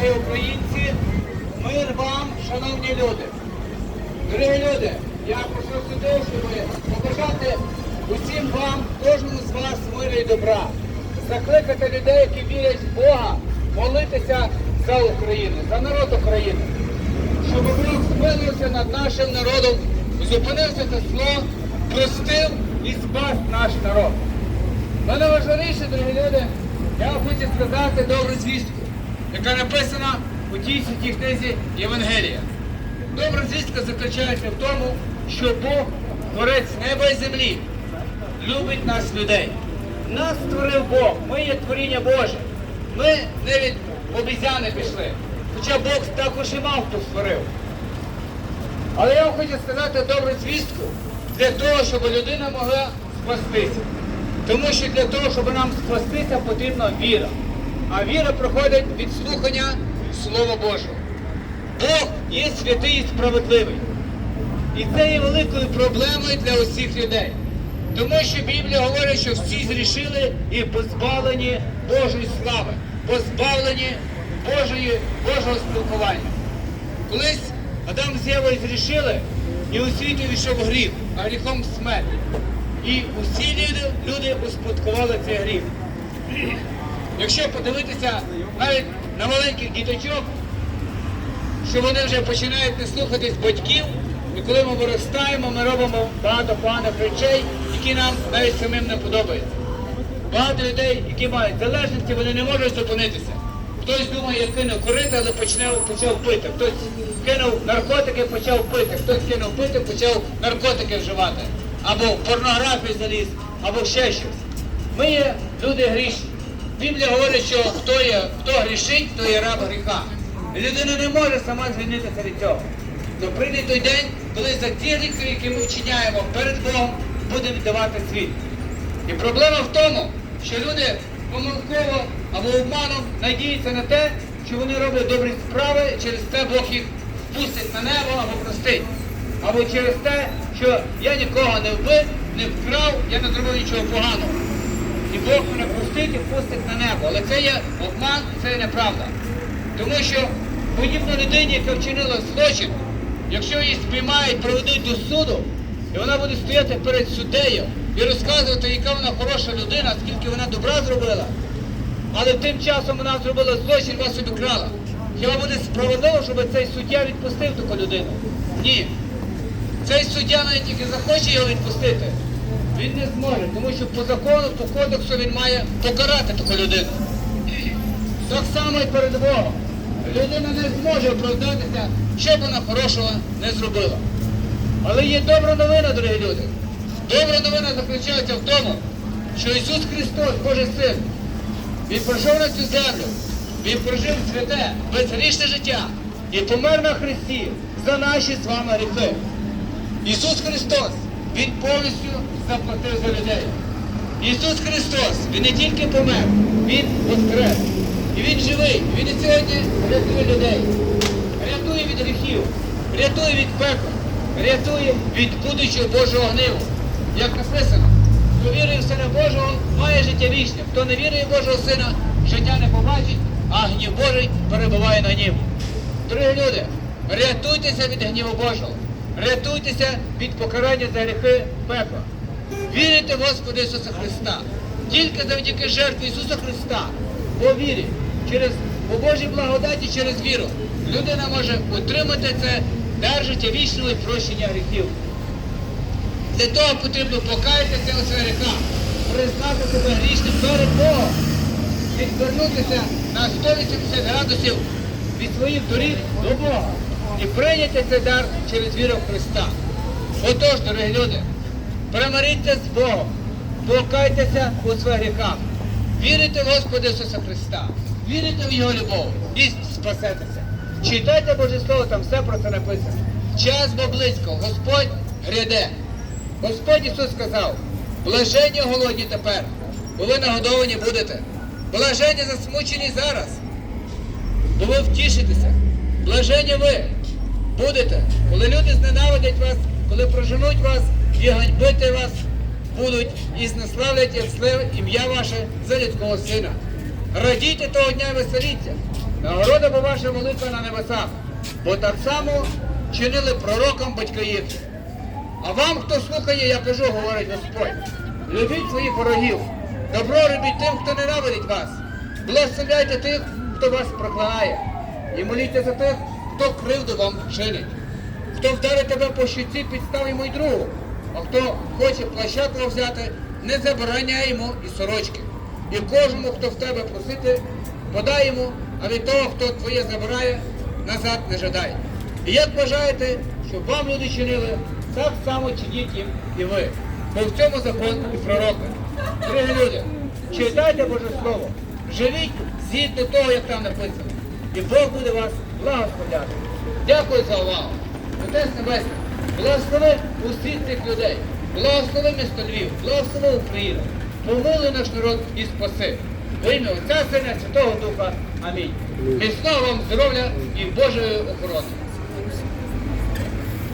дорогі українці, мир вам, шановні люди. Дорогі люди, я прийшов сюди, щоб побажати усім вам, кожному з вас миру і добра. Закликати людей, які вірять в Бога, молитися за Україну, за народ України. Щоб Бог змилився над нашим народом, зупинився це зло, простив і спас наш народ. Але найважливіше, дорогі люди, я хочу сказати добру звістку, яка написана у тій святій книзі Євангелія. Добра звістка заключається в тому, що Бог, творець неба і землі, любить нас людей. Нас створив Бог, ми є творіння Боже. Ми не від обізяни пішли. Хоча Бог також і мав хто створив. Але я вам хочу сказати добру звістку для того, щоб людина могла спастися. Тому що для того, щоб нам спастися, потрібна віра. А віра проходить від слухання Слова Божого. Бог є святий і справедливий. І це є великою проблемою для усіх людей. Тому що Біблія говорить, що всі зрішили і позбавлені Божої слави, позбавлені Божої, Божого спілкування. Колись Адам з Євою зрішили, і у світі війшов гріх, а гріхом смерть. І усі люди, люди успадкували цей гріх. Якщо подивитися навіть на маленьких діточок, що вони вже починають не слухатись батьків, і коли ми виростаємо, ми робимо багато поганих речей, які нам навіть самим не подобаються. Багато людей, які мають залежності, вони не можуть зупинитися. Хтось думає, я кинув курити, але почав, почав пити. Хтось кинув наркотики, почав пити. Хтось кинув пити, почав наркотики вживати. Або порнографію заліз, або ще щось. Ми є люди грішні. Біблія говорить, що хто є, хто грішить, то є раб гріха. Людина не може сама звільнитися від цього. То прийде той день, коли за ті гріхи, які ми вчиняємо перед Богом, буде віддавати світ. І проблема в тому, що люди помилково або обманом надіються на те, що вони роблять добрі справи, і через це Бог їх впустить на небо або простить. Або через те, що я нікого не вбив, не вкрав, я не зробив нічого поганого. Бог мене простить і впустить на небо. Але це є обман, це є неправда. Тому що подібно людині, яка вчинила злочин, якщо її спіймають, проведуть до суду, і вона буде стояти перед суддею і розказувати, яка вона хороша людина, скільки вона добра зробила. Але тим часом вона зробила злочин, вас обікрала. Хіба буде справедливо, щоб цей суддя відпустив таку людину? Ні. Цей суддя навіть тільки захоче його відпустити. Він не зможе, тому що по закону, по кодексу він має покарати таку людину. Так само і перед Богом. Людина не зможе оправдатися, що б вона хорошого не зробила. Але є добра новина, дорогі люди. Добра новина заключається в тому, що Ісус Христос, Божий Син, Він прийшов на цю землю, Він прожив святе, безгрішне життя і помер на Христі за наші з вами гріхи. Ісус Христос, Він повністю заплатив за людей. Ісус Христос, Він не тільки помер, Він воскрес. І Він живий, Він і сьогодні рятує людей, рятує від гріхів, рятує від пекла, рятує від будучого Божого гніву. Як написано, хто вірує в Сина Божого, має життя вічне. Хто не вірує в Божого Сина, життя не побачить, а гнів Божий перебуває на ньому. Дорогі люди, рятуйтеся від гніву Божого, рятуйтеся від покарання за гріхи пекла. Вірите в Господа Ісуса Христа. Тільки завдяки жертві Ісуса Христа, по вірі, через по Божій благодаті, через віру, людина може отримати це дар життя вічного прощення гріхів. Для того потрібно покаятися у своїх гріхах, признати себе грішним перед Богом, відвернутися на 180 градусів від своїх доріг до Бога і прийняти цей дар через віру в Христа. Отож, дорогі люди, примиріться з Богом, покайтеся у своїх гріхах, вірите в Господа Ісуса Христа, вірите в Його любов і спасетеся. Читайте Боже Слово, там все про це написано. Час бо близько, Господь гряде. Господь Ісус сказав, блаженні голодні тепер, бо ви нагодовані будете. Блаженні засмучені зараз, бо ви втішитеся. Блаженні ви будете, коли люди зненавидять вас, коли проженуть вас і ганьбити вас будуть і знеславлять ім'я ваше за людського сина. Радійте того дня і веселіться. Нагорода бо ваша молитва на небесах, бо так само чинили пророкам батьки їхні. А вам, хто слухає, я кажу, говорить Господь, любіть своїх ворогів, добро робіть тим, хто ненавидить вас, благословляйте тих, хто вас проклинає, і моліться за тих, хто кривду вам чинить. Хто вдарить тебе по щиці, підстав йому другу. А хто хоче твого взяти, не забороняй йому і сорочки. І кожному, хто в тебе просити, подай йому, а від того, хто твоє забирає, назад не жадай. І як бажаєте, щоб вам люди чинили, так само чиніть їм і ви. Бо в цьому закон і пророки. Дорогі люди, читайте Боже Слово, живіть згідно того, як там написано. І Бог буде вас благословляти. Дякую за увагу. Отець Небесний, благослови усіх цих людей, благослови місто Львів, благослови Україну, помили наш народ і спаси. Во ім'я Отця Сина, Святого Духа. Амінь. Міцного вам здоров'я і Божої охорони.